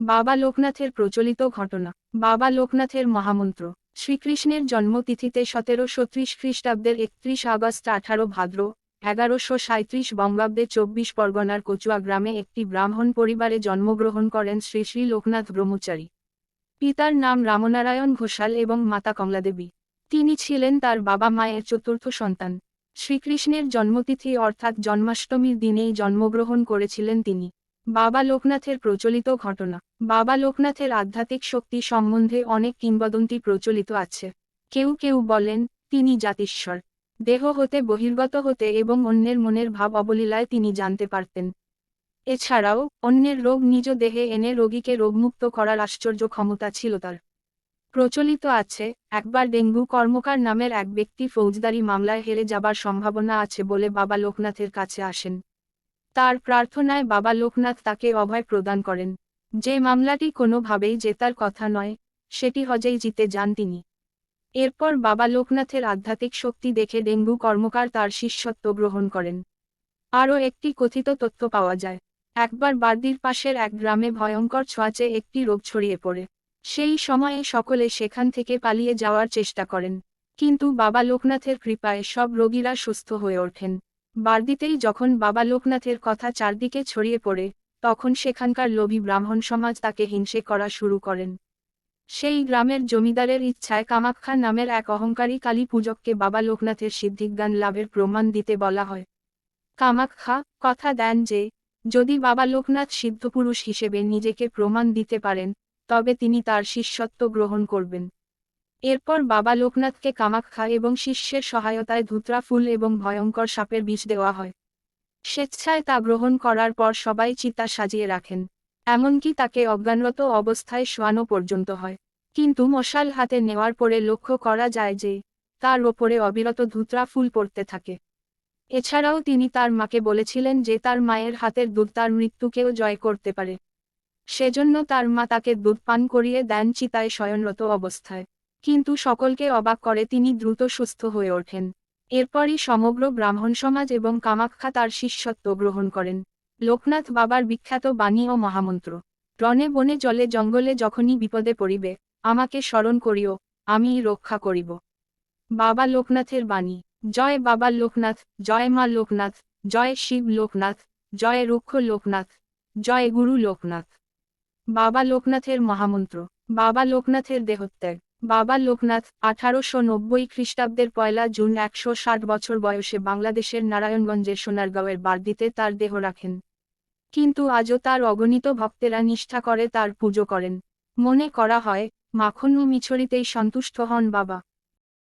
বাবা লোকনাথের প্রচলিত ঘটনা। বাবা লোকনাথের মহামন্ত্র। শ্রীকৃষ্ণের জন্মতিথিতে সতেরোশো ত্রিশ খ্রিস্টাব্দের একত্রিশ আগস্ট আঠারো ভাদ্র, এগারোশো সাঁত্রিশ বঙ্গাব্দে চব্বিশ পরগনার কচুয়া গ্রামে একটি ব্রাহ্মণ পরিবারে জন্মগ্রহণ করেন শ্রী শ্রী লোকনাথ ব্রহ্মচারী। পিতার নাম রামনারায়ণ ঘোষাল এবং মাতা কমলাদেবী। তিনি ছিলেন তার বাবা মায়ের চতুর্থ সন্তান। শ্রীকৃষ্ণের জন্মতিথি অর্থাৎ জন্মাষ্টমীর দিনেই জন্মগ্রহণ করেছিলেন তিনি। বাবা লোকনাথের প্রচলিত ঘটনা। বাবা লোকনাথের আধ্যাত্মিক শক্তি সম্বন্ধে অনেক কিংবদন্তি প্রচলিত আছে। কেউ কেউ বলেন, তিনি জাতিস্বর। দেহ হতে বহির্গত হতে এবং অন্যের মনের ভাব অবলীলায় তিনি জানতে পারতেন। এছাড়াও, অন্যের রোগ নিজ দেহে এনে রোগীকে রোগমুক্ত করার আশ্চর্য ক্ষমতা ছিল তার। প্রচলিত আছে, একবার ডেঙ্গু কর্মকার নামের এক ব্যক্তি ফৌজদারি মামলায় হেরে যাবার সম্ভাবনা আছে বলে বাবা লোকনাথের কাছে আসেন। তার প্রার্থনায় বাবা লোকনাথ তাকে অভয় প্রদান করেন। যে মামলাটি কোনোভাবেই জেতার কথা নয়, সেটি হজেই জিতে যান তিনি। এরপর বাবা লোকনাথের আধ্যাত্মিক শক্তি দেখে ডেঙ্গু কর্মকার তার শিষ্যত্ব গ্রহণ করেন। আরও একটি কথিত তথ্য পাওয়া যায়। একবার বার্দির পাশের এক গ্রামে ভয়ঙ্কর ছোঁয়াচে একটি রোগ ছড়িয়ে পড়ে। সেই সময়ে সকলে সেখান থেকে পালিয়ে যাওয়ার চেষ্টা করেন। কিন্তু বাবা লোকনাথের কৃপায় সব রোগীরা সুস্থ হয়ে ওঠেন। বার্দিতেই যখন বাবা লোকনাথের কথা চারদিকে ছড়িয়ে পড়ে, তখন সেখানকার লোভী ব্রাহ্মণ সমাজ তাকে হিংসে করা শুরু করেন। সেই গ্রামের জমিদারের ইচ্ছায় কামাখ্যা নামের এক অহংকারী কালী পূজককে বাবা লোকনাথের সিদ্ধিজ্ঞান লাভের প্রমাণ দিতে বলা হয়। কামাখ্যা কথা দেন যে, যদি বাবা লোকনাথ সিদ্ধপুরুষ হিসেবে নিজেকে প্রমাণ দিতে পারেন, তবে তিনি তার শিষ্যত্ব গ্রহণ করবেন। এরপর বাবা লোকনাথকে কামাখ্যা এবং শিষ্যের সহায়তায় ধুতরা ফুল এবং ভয়ঙ্কর সাপের বীজ দেওয়া হয়। স্বেচ্ছায় তা গ্রহণ করার পর সবাই চিতা সাজিয়ে রাখেন। এমনকি তাকে অজ্ঞানরত অবস্থায় শোয়ানো পর্যন্ত হয়। কিন্তু মশাল হাতে নেওয়ার পরে লক্ষ্য করা যায় যে, তার ওপরে অবিরত ধুতরা ফুল পড়তে থাকে। এছাড়াও তিনি তার মাকে বলেছিলেন যে তার মায়ের হাতের দুধ তার মৃত্যুকেও জয় করতে পারে। সেজন্য তার মা তাকে দুধ পান করিয়ে দেন চিতায় শয়নরত অবস্থায়। কিন্তু সকলকে অবাক করে তিনি দ্রুত সুস্থ হয়ে ওঠেন। এরপরই সমগ্র ব্রাহ্মণ সমাজ এবং কামাখ্যা তার শিষ্যত্ব গ্রহণ করেন। লোকনাথ বাবার বিখ্যাত বাণী ও মহামন্ত্র, রণে বনে জলে জঙ্গলে যখনই বিপদে পড়িবে, আমাকে স্মরণ করিও, আমিই রক্ষা করিব। বাবা লোকনাথের বাণী, জয় বাবা লোকনাথ, জয় মা লোকনাথ, জয় শিব লোকনাথ, জয় রুক্ষ লোকনাথ, জয় গুরু লোকনাথ। বাবা লোকনাথের মহামন্ত্র, বাবা লোকনাথের দেহত্যাগ বাবা লোকনাথ, আঠারোশো নব্বই খ্রিস্টাব্দের পয়লা জুন, একশো ষাট বছর বয়সে বাংলাদেশের নারায়ণগঞ্জের সোনারগাঁওয়ের বার্দিতে তার দেহ রাখেন। কিন্তু আজও তার অগণিত ভক্তেরা নিষ্ঠা করে তার পুজো করেন। মনে করা হয়, মাখন ও মিছরিতেই সন্তুষ্ট হন বাবা।